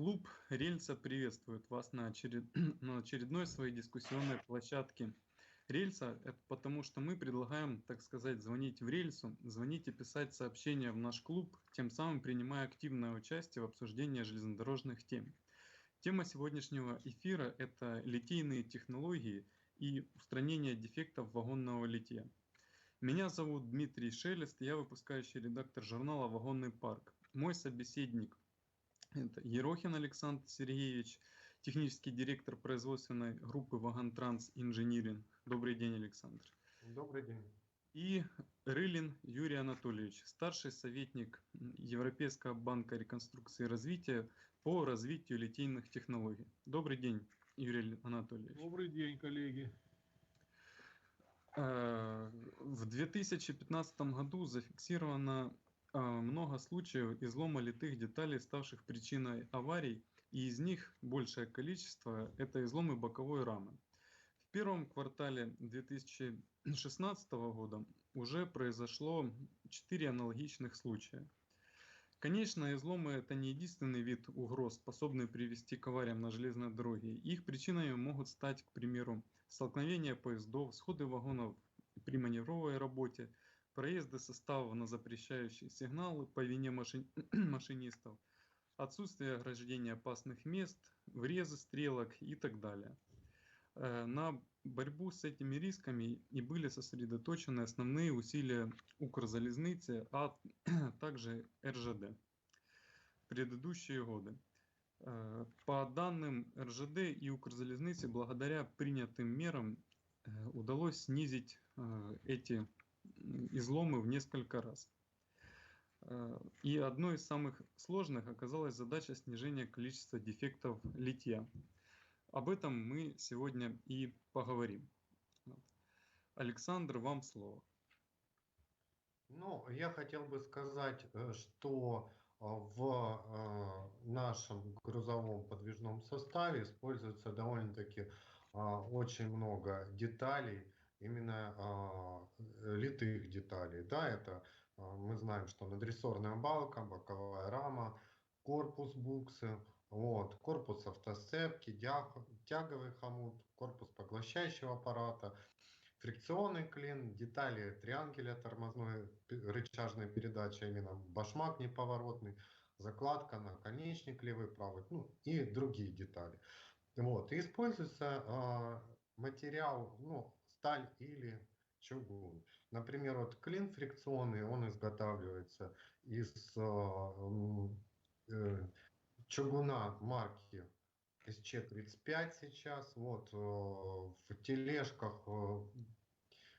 Клуб «Рельса» приветствует вас на, очеред... на очередной своей дискуссионной площадке. «Рельса» — это потому, что мы предлагаем, так сказать, звонить в рельсу, звонить и писать сообщения в наш клуб, тем самым принимая активное участие в обсуждении железнодорожных тем. Тема сегодняшнего эфира – это литейные технологии и устранение дефектов вагонного литья. Меня зовут Дмитрий Шелест, я выпускающий редактор журнала «Вагонный парк». Мой собеседник – это Ерохин Александр Сергеевич, технический директор производственной группы «Вагонтранс Инжиниринг». Добрый день, Александр. Добрый день. И Рылин Юрий Анатольевич, старший советник Европейского банка реконструкции и развития по развитию литейных технологий. Добрый день, Юрий Анатольевич. Добрый день, коллеги. Э, в 2015 году зафиксировано много случаев излома литых деталей, ставших причиной аварий, и из них большее количество – это изломы боковой рамы. В первом квартале 2016 года уже произошло 4 аналогичных случая. Конечно, изломы – это не единственный вид угроз, способный привести к авариям на железной дороге. Их причинами могут стать, к примеру, столкновения поездов, сходы вагонов при маневровой работе, проезды составов на запрещающие сигналы по вине машин... машинистов, отсутствие ограждения опасных мест, врезы стрелок и так далее. Э, на борьбу с этими рисками и были сосредоточены основные усилия Укрзалезницы, а также РЖД в предыдущие годы. Э, по данным РЖД и Укрзалезницы, благодаря принятым мерам э, удалось снизить эти изломы в несколько раз. И одной из самых сложных оказалась задача снижения количества дефектов литья. Об этом мы сегодня и поговорим. Александр, вам слово. Ну, я хотел бы сказать, э, что э, в э, нашем грузовом подвижном составе используется довольно-таки очень много деталей, именно литых деталей. Да, это мы знаем, что надрессорная балка, боковая рама, корпус буксы, вот, корпус автосцепки, тяговый хомут, корпус поглощающего аппарата, фрикционный клин, детали триангеля тормозной рычажной передачи, именно башмак неповоротный, закладка, наконечник левый, правый, ну и другие детали. Вот, и используется э, материал, ну, сталь или чугун. Например, вот клин фрикционный, он изготавливается из э, э, чугуна марки SC35 сейчас. Вот, э, в тележках, э,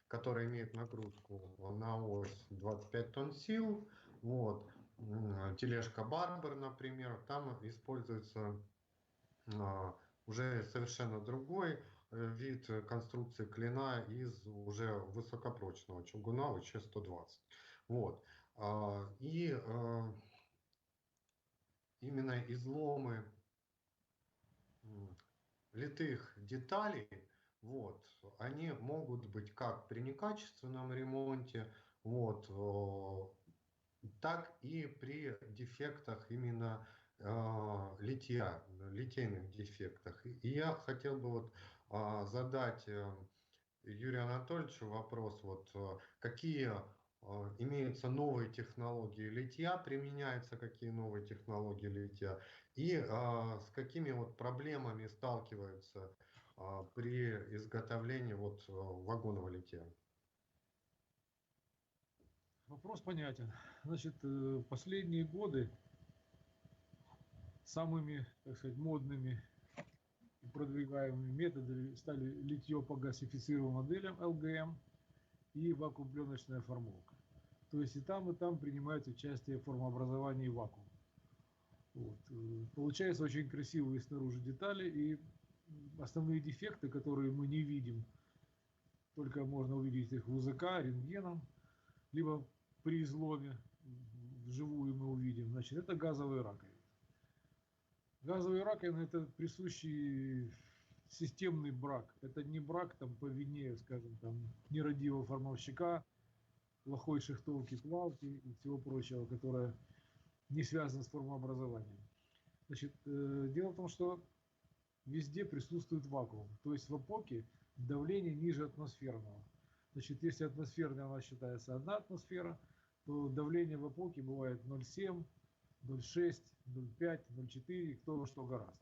которые имеют нагрузку на ось 25 тонн сил, вот, тележка Барбер, например, там используется э, уже совершенно другой вид конструкции клина из уже высокопрочного чугуна ВЧ-120. Вот. И именно изломы литых деталей, вот, они могут быть как при некачественном ремонте, вот, так и при дефектах именно э, литья, литейных дефектах. И я хотел бы вот э, задать э, Юрию Анатольевичу вопрос, вот, э, какие а, имеются новые технологии литья, применяются какие новые технологии литья, и а, с какими вот проблемами сталкиваются а, при изготовлении вот а, вагонного литья. Вопрос понятен. Значит, э, последние годы самыми, так сказать, модными и продвигаемыми методами стали литье по газифицированным моделям ЛГМ – и вакуум-пленочная формовка. То есть и там, и там принимает участие формообразование и вакуум. Вот. Получается очень красивые снаружи детали и основные дефекты, которые мы не видим, только можно увидеть их в УЗК, рентгеном, либо при изломе вживую мы увидим, значит, это газовые раковины. Газовые раковины это присущий системный брак. Это не брак там по вине, скажем, там нерадивого формовщика, плохой шахтовки, плавки и всего прочего, которое не связано с формообразованием. Значит, э, дело в том, что везде присутствует вакуум. То есть в опоке давление ниже атмосферного. Значит, если атмосферная у нас считается одна атмосфера, то давление в опоке бывает 0,7, 0,6, 0,5, 0,4, кто во что гораздо.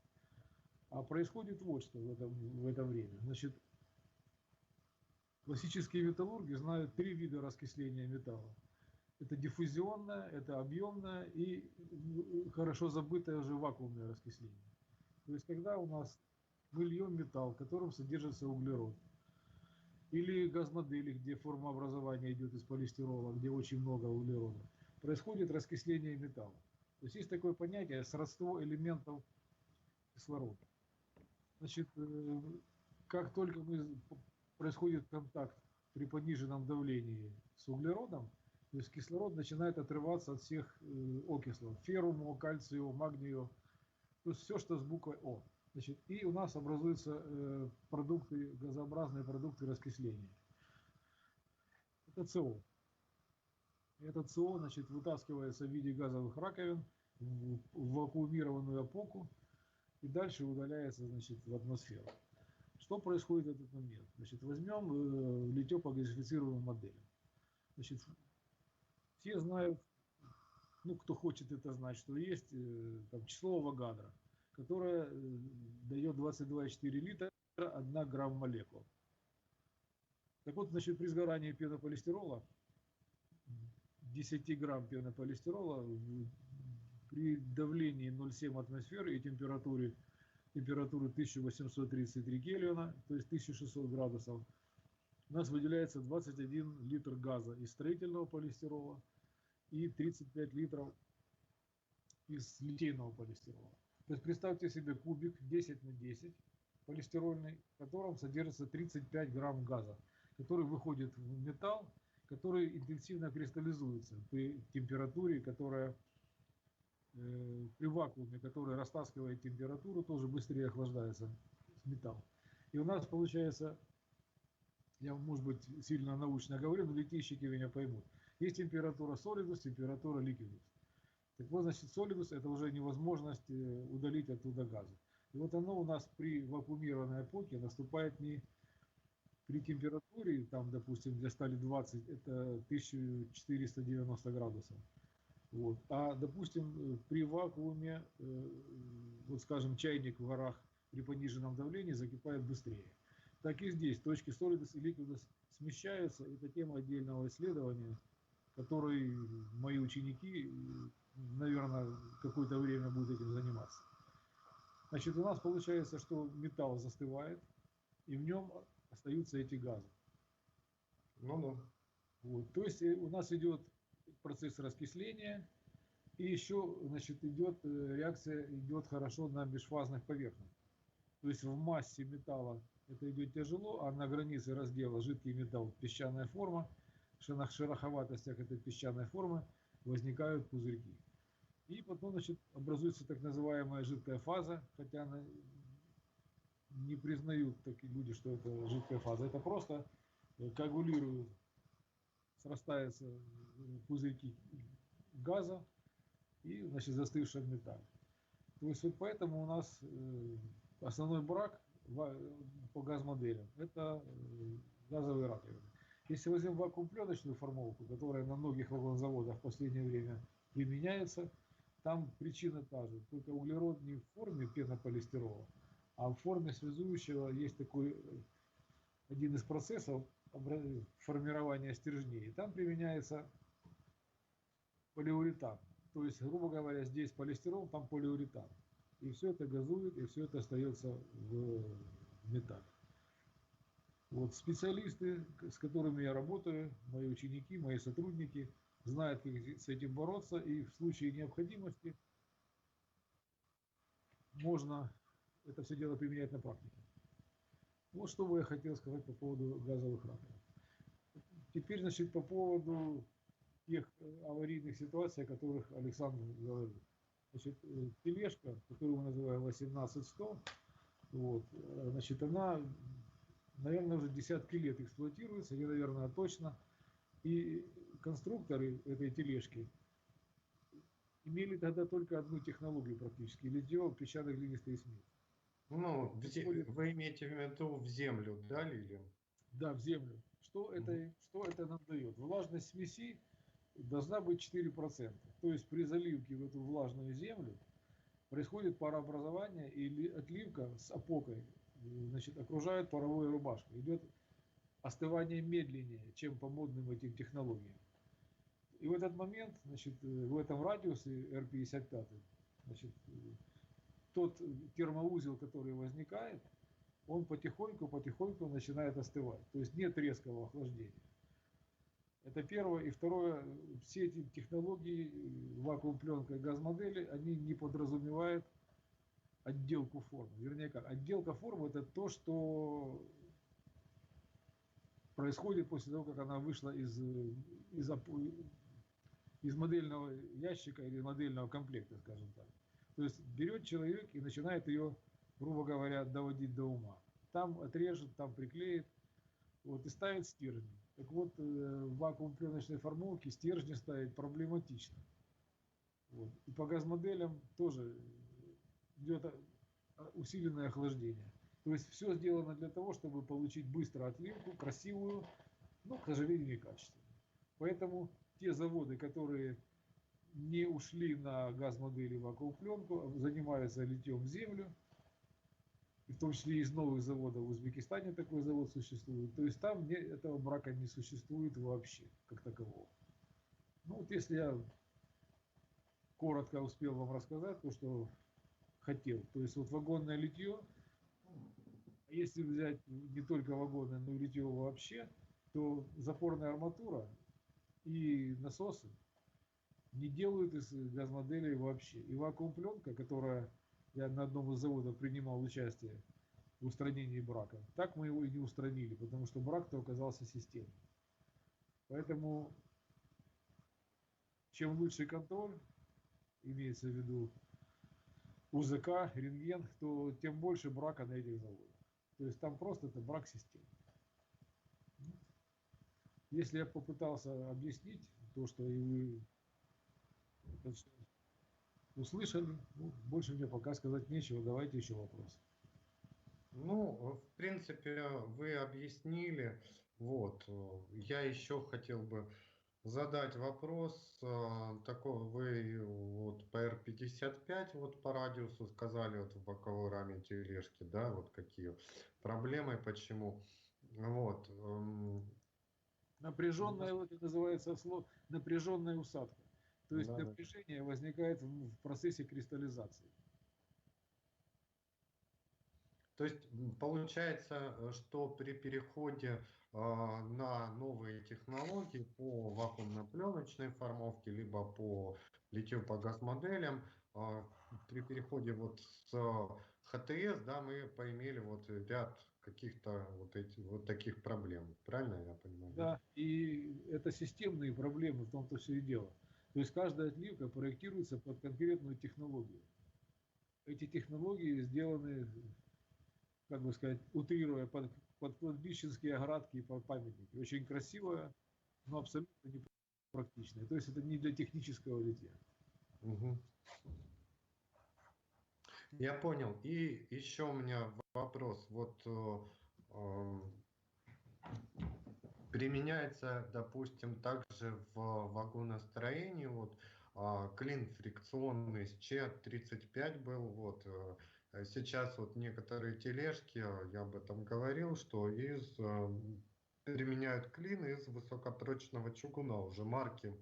А происходит вот что в, этом, в это время. Значит, классические металлурги знают три вида раскисления металла. Это диффузионное, это объемное и хорошо забытое уже вакуумное раскисление. То есть когда у нас мы льем металл, в котором содержится углерод, или газмодели, где форма образования идет из полистирола, где очень много углерода, происходит раскисление металла. То есть есть такое понятие сродство элементов кислорода. Значит, э, как только мы, происходит контакт при пониженном давлении с углеродом, то есть кислород начинает отрываться от всех э, окислов, ферруму, кальцию, магнию, то есть все, что с буквой О. Значит, и у нас образуются э, продукты, газообразные продукты раскисления. Это СО. Этот СО значит, вытаскивается в виде газовых раковин в, вакуумированную опоку и дальше удаляется значит, в атмосферу. Что происходит в этот момент? Значит, возьмем э, литье-погазифицированную модель. Значит, все знают, ну, кто хочет это знать, что есть э, там, число Авогадро, которое э, дает 22,4 литра 1 грамм молекул. Так вот, значит, при сгорании пенополистирола 10 грамм пенополистирола при давлении 0,7 атмосферы и температуре, температуры 1833 кельвина, то есть 1600 градусов, у нас выделяется 21 литр газа из строительного полистирола и 35 литров из литейного полистирола. То есть представьте себе кубик 10 на 10 полистирольный, в котором содержится 35 грамм газа, который выходит в металл, который интенсивно кристаллизуется при температуре, которая э, при вакууме, который растаскивает температуру, тоже быстрее охлаждается металл. И у нас получается, я может быть сильно научно говорю, но летейщики меня поймут. Есть температура solidus, температура liquidus. Так вот, значит, solidus это уже невозможность э, удалить оттуда газы. И вот оно у нас при вакуумированной эпохе наступает не при температуре, там, допустим, для стали 20, это 1490 градусов. Вот. А, допустим, при вакууме, э, вот скажем, чайник в горах при пониженном давлении закипает быстрее. Так и здесь точки solidus и liquidus смещаются. Это тема отдельного исследования, который мои ученики наверное, какое-то время будет этим заниматься. Значит, у нас получается, что металл застывает, и в нем остаются эти газы. Ну да. Вот. То есть э, у нас идет процесс раскисления, и еще значит, идет э, реакция идет хорошо на межфазных поверхностях. То есть в массе металла это идет тяжело, а на границе раздела жидкий металл песчаная форма, на шероховатостях этой песчаной формы возникают пузырьки. И потом значит, образуется так называемая жидкая фаза, хотя она не признают такие люди, что это жидкая фаза. Это просто э, коагулируют, срастаются э, пузырьки газа и значит, застывший металл. То есть вот поэтому у нас э, основной брак по газмоделям – это газовые раковины. Если возьмем вакуум-пленочную формовку, которая на многих вагонзаводах в последнее время применяется – там причина та же, только углерод не в форме пенополистирола, а в форме связующего есть такой э, один из процессов формирования стержней. И там применяется полиуретан. То есть, грубо говоря, здесь полистирол, там полиуретан. И все это газует, и все это остается в металле. Вот специалисты, с которыми я работаю, мои ученики, мои сотрудники – знает, как с этим бороться, и в случае необходимости можно это все дело применять на практике. Вот что бы я хотел сказать по поводу газовых раковин. Теперь, значит, по поводу тех э, аварийных ситуаций, о которых Александр говорил. Значит, э, тележка, которую мы называем 18100, вот, э, значит, она, наверное, уже десятки лет эксплуатируется, не, наверное, точно. И конструкторы этой тележки имели тогда только одну технологию практически, литье песчаных глинистый смесь. Ну, в вы имеете в виду в землю, да, лили? Да, в землю. Что это, что это нам дает? Влажность смеси должна быть 4%. То есть при заливке в эту влажную землю происходит парообразование и ли- отливка с опокой значит, окружает паровой рубашкой. Идет остывание медленнее, чем по модным этим технологиям. И в этот момент, значит, э, в этом радиусе R55, значит, э, тот термоузел, который возникает, он потихоньку-потихоньку начинает остывать. То есть нет резкого охлаждения. Это первое. И второе, все эти технологии, э, вакуум пленка и газмодели, они не подразумевают отделку формы. Вернее как, отделка формы это то, что происходит после того, как она вышла из, из, из модельного ящика или модельного комплекта, скажем так. То есть берет человек и начинает ее, грубо говоря, доводить до ума. Там отрежет, там приклеит, вот, и ставит стержни. Так вот, э, в вакуум пленочной формовке стержни ставить проблематично. Вот. И по газмоделям тоже идет а, усиленное охлаждение. То есть все сделано для того, чтобы получить быстро отливку, красивую, но, к сожалению, некачественную. Поэтому те заводы, которые не ушли на газмодели вакуум пленку, а занимаются литьем в землю, в том числе из новых заводов в Узбекистане такой завод существует. То есть там не, этого брака не существует вообще, как такового. Ну вот если я коротко успел вам рассказать то, что хотел. То есть вот вагонное литье, если взять не только вагонное, но и литье вообще, то запорная арматура и насосы не делают из газмоделей вообще. И вакуум пленка, которая я на одном из заводов принимал участие в устранении брака, так мы его и не устранили, потому что брак-то оказался системным. Поэтому чем лучше контроль, имеется в виду УЗК, рентген, то тем больше брака на этих заводах. То есть там просто это брак системы. Если я попытался объяснить то, что и вы так что услышали, ну, больше мне пока сказать нечего, давайте еще вопрос. Ну, в принципе, вы объяснили. Вот, я еще хотел бы задать вопрос. э, Такой вы вот по R55 вот по радиусу сказали вот в боковой раме тележки, да, вот какие проблемы, почему. Вот. эм, Напряженная, вот это называется слово, напряженная усадка. То есть Да-да. напряжение возникает в процессе кристаллизации. То есть получается, э, что при переходе э, на новые технологии по вакуумно-пленочной формовке, либо по литью по газмоделям, э, при переходе вот с ХТС, да, мы поимели вот ряд каких-то вот этих вот таких проблем. Правильно я понимаю? Да, и это системные проблемы, в том-то все и дело. То есть каждая отливка проектируется под конкретную технологию. Эти технологии сделаны, как бы сказать, утрируя под, под кладбищенские оградки и памятники. Очень красивая, но абсолютно не практичная. То есть это не для технического литья. Мгм. Я понял. И еще у меня вопрос. Вот э, эм, применяется, допустим, также в вагоностроении вот а, клин фрикционный с Ч-35 был. Вот э, сейчас вот некоторые тележки, я об этом говорил, что из применяют клин из высокопрочного чугуна уже марки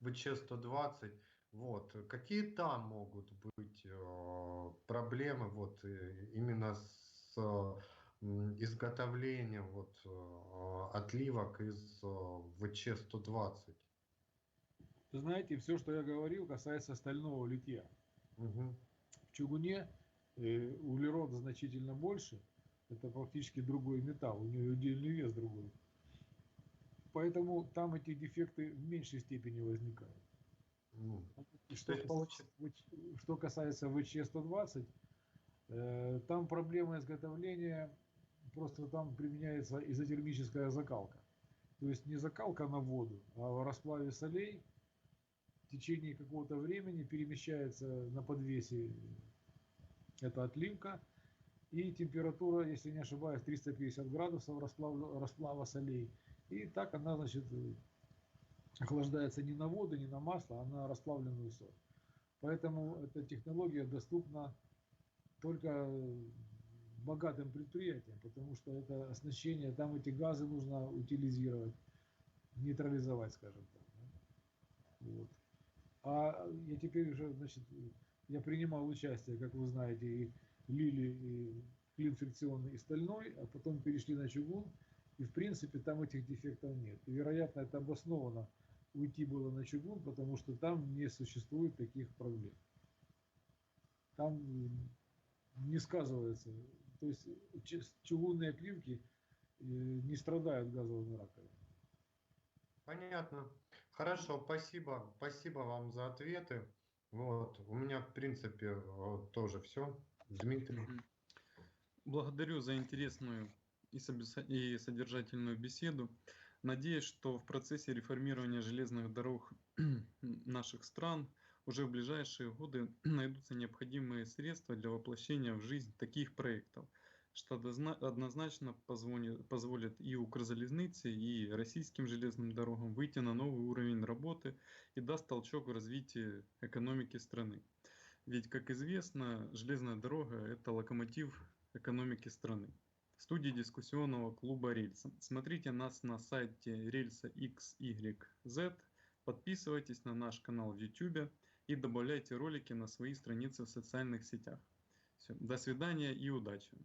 ВЧ-120. Вот. Какие там могут быть проблемы вот э, именно с м, изготовлением вот э, отливок из э, ВЧ-120? Вы знаете, все, что я говорил, касается стального литья. Мгм. В чугуне э, углерод значительно больше. Это практически другой металл, у него удельный вес другой. Поэтому там эти дефекты в меньшей степени возникают. И Что, касается что касается ВЧ-120, э, там проблема изготовления, просто там применяется изотермическая закалка. То есть не закалка на воду, а в расплаве солей в течение какого-то времени перемещается на подвесе эта отливка, и температура, если не ошибаюсь, 350 градусов расплав, расплава солей. И так она, значит, охлаждается не на воду, не на масло, а на расплавленную соль. Поэтому эта технология доступна только богатым предприятиям, потому что это оснащение, там эти газы нужно утилизировать, нейтрализовать, скажем так. да. Вот. А я теперь уже, значит, я принимал участие, как вы знаете, и лили и клин фрикционный и стальной, а потом перешли на чугун, и в принципе там этих дефектов нет. И, вероятно, это обосновано уйти было на чугун, потому что там не существует таких проблем. Там не сказывается. То есть чугунные отливки э, не страдают газовыми раковинами. Понятно. Хорошо, спасибо. Спасибо вам за ответы. Вот, у меня, в принципе, тоже все. Дмитрий. Благодарю за интересную и содержательную беседу. Надеюсь, что в процессе реформирования железных дорог наших стран уже в ближайшие годы найдутся необходимые средства для воплощения в жизнь таких проектов, что однозначно позволит, позволит и Укрзалезнице, и российским железным дорогам выйти на новый уровень работы и даст толчок в развитии экономики страны. Ведь, как известно, железная дорога – это локомотив экономики страны студии дискуссионного клуба «Рельса». Смотрите нас на сайте рельса XYZ, подписывайтесь на наш канал в YouTube и добавляйте ролики на свои страницы в социальных сетях. Все. До свидания и удачи!